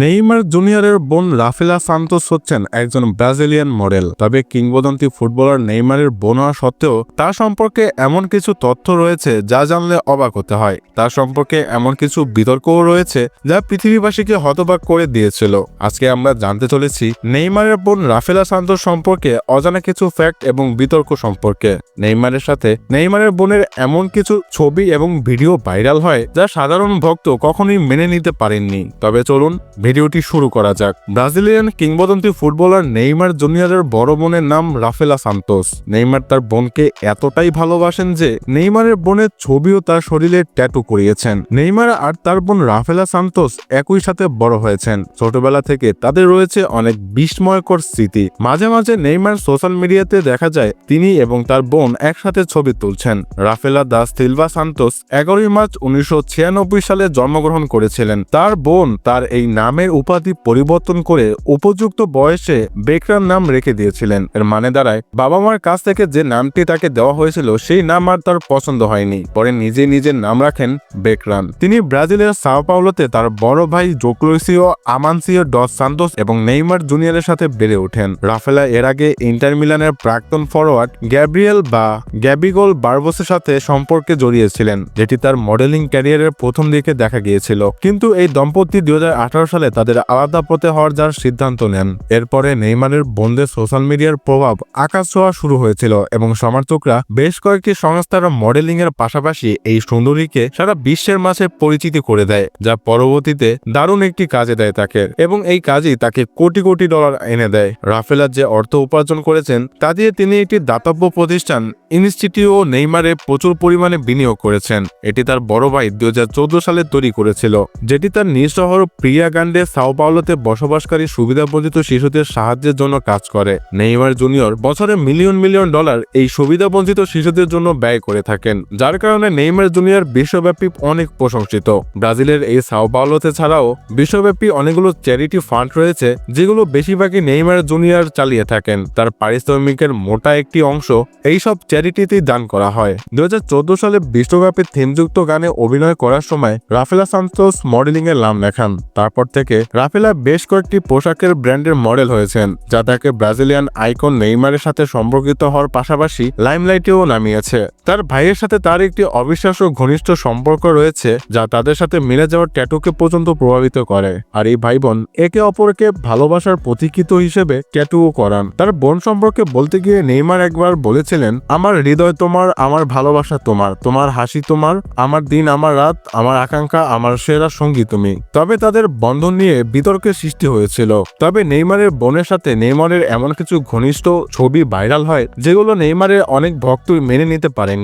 Neymar জুনিয়রের বোন রাফেলা Santos হচ্ছেন একজন ব্রাজিলিয়ান মডেল। তবে কিংবদন্তি ফুটবলার নেইমারের বোন হওয়া সত্ত্বেও তার সম্পর্কে এমন কিছু তথ্য রয়েছে যা জানলে অবাক হতে হয়। তার সম্পর্কে এমন কিছু বিতর্কও রয়েছে যা পৃথিবীবাসীকে হতবাক করে দিয়েছিল। আজকে আমরা জানতে চলেছি নেইমারের বোন রাফেলা সান্তোস সম্পর্কে অজানা কিছু ফ্যাক্ট এবং বিতর্ক সম্পর্কে। নেইমারের সাথে নেইমারের বোনের এমন কিছু ছবি এবং ভিডিও ভাইরাল হয় যা সাধারণ ভক্ত কখনোই মেনে নিতে পারেননি। তবে চলুন ভিডিওটি শুরু করা যাক। ব্রাজিলিয়ান কিংবদন্তি ফুটবলার নেইমার জুনিয়রের বড় বোনের নাম রাফেলা সান্তোস। নেইমার তার বোনকে এতটাই ভালোবাসেন যে নেইমারের বোনের ছবিও তার শরীরে ট্যাটু করিয়েছেন। নেইমার আর তার বোন রাফেলা সান্তোস একই সাথে বড় হয়েছেন। ছোটবেলা থেকে তাদের রয়েছে অনেক বিস্ময়কর স্মৃতি। মাঝে মাঝে নেইমার সোশ্যাল মিডিয়াতে দেখা যায়, তিনি এবং তার বোন একসাথে ছবি তুলছেন। রাফেলা দাস সিলভা সান্তোস এগারোই মার্চ উনিশশো ছিয়ানব্বই সালে জন্মগ্রহণ করেছিলেন। তার বোন তার এই নামের উপাধি পরিবর্তন করে উপযুক্ত বয়সে বেকরান নাম রেখে দিয়েছিলেন। এর মানে দাঁড়ায় বাবা মার কাছ থেকে যে নামটি তাকে দেওয়া হয়েছিল, সেই নাম আর তার পছন্দ হয়নি। পরে নিজে নিজের নাম রাখেন বেকরান। তিনি ব্রাজিলের সাও পাওলোতে তার বড় ভাই জোক্লোসিও আমানসিও ডস সান্তোস এবং নেইমার জুনিয়রের সাথে বেড়ে ওঠেন। রাফেলা এর আগে ইন্টার মিলানের প্রাক্তন ফরওয়ার্ড গ্যাব্রিয়েল বা গ্যাবিগোল বার্বোসের সাথে সম্পর্কে জড়িয়েছিলেন, যেটি তার মডেলিং ক্যারিয়ারের প্রথম দিকে দেখা গিয়েছিল। কিন্তু এই দম্পতি দুই হাজার আঠারো সালে তাদের আলাদা পথে হওয়ার যার সিদ্ধান্ত নেন। এরপরে নেইমারের বোনদের সোশ্যাল মিডিয়ার প্রভাব আকাশ ছোঁয়া শুরু হয়েছিল এবং সমর্থকরা বেশ কয়েকটি সংস্থার মডেলিং এর পাশাপাশি এই সুন্দরীকে সারা বিশ্বের মাঝে পরিচিতি করে দেয়, যা পরবর্তীতে দারুণ একটি কাজে দেয় তাকে এবং এই কাজই তাকে কোটি কোটি ডলার এনে দেয়। রাফেলার যে অর্থ উপার্জন করেছেন, তা দিয়ে তিনি একটি দাতব্য প্রতিষ্ঠান ইনস্টিটিউট নেইমারে প্রচুর পরিমাণে বিনিয়োগ করেছেন। এটি তার বড় ভাই দু হাজার চোদ্দ সালে তৈরি করেছিল, যেটি তার নিজ শহর প্রিয়া গান্ডে সাও পাওলোতে বসবাসকারী সুবিধাবঞ্চিত শিশুদের সাহায্যের জন্য কাজ করে। নেইমার জুনিয়র বছরে মিলিয়ন মিলিয়ন ডলার এই সুবিধাবঞ্চিত শিশুদের জন্য ব্যয় করে থাকেন, যার কারণে নেইমার জুনিয়র বিশ্বব্যাপী অনেক প্রশংসিত। ব্রাজিলের এই সাও পাওলোতে ছাড়াও বিশ্বব্যাপী অনেকগুলো চ্যারিটি ফান্ড রয়েছে, যেগুলো বেশিরভাগই নেইমার জুনিয়র চালিয়ে থাকেন। তার পারিশ্রমিকের মোটা একটি অংশ এই এইসব চ্যারিটিতেই দান করা হয়। দু হাজার চোদ্দ সালে বিশ্বব্যাপী থিমযুক্ত গানে অভিনয় করার সময় রাফেলা সান্তোস মডেলিং এর নাম লেখান, তারপর থেকে রাফেলা বেশ কয়েকটি পোশাকের ব্র্যান্ডের মডেল হয়েছেন, যা তাকে ব্রাজিলিয়ান আইকন নেইমারের সাথে সম্পর্কিত হওয়ার পাশাপাশি লাইমলাইটেও নামিয়েছে। তার ভাইয়ের সাথে তার একটি অবিশ্বাস্য ঘনিষ্ঠ সম্পর্ক রয়েছে, যা তাদের সাথে মিলে যাওয়ার ট্যাটুকে পর্যন্ত প্রভাবিত করে। আর এই ভাই বোন একে অপরকে ভালোবাসার প্রতীকিত হিসেবে ট্যাটুও করান। তার বোন সম্পর্কে বলতে গিয়ে নেইমার একবার বলেছিলেন, আমার হৃদয় তোমার, আমার ভালোবাসা তোমার তোমার হাসি তোমার, আমার দিন, আমার রাত, আমার আকাঙ্ক্ষা, আমার সেরা সঙ্গী তুমি। তবে তাদের বন্ধন নিয়ে বিতর্কের সৃষ্টি হয়েছিল। তবে নেইমারের বোনের সাথে নেইমারের এমন কিছু ঘনিষ্ঠ ছবি ভাইরাল হয়, যেগুলো নেইমারের অনেক ভক্তই মেনে নিতে পারেননি।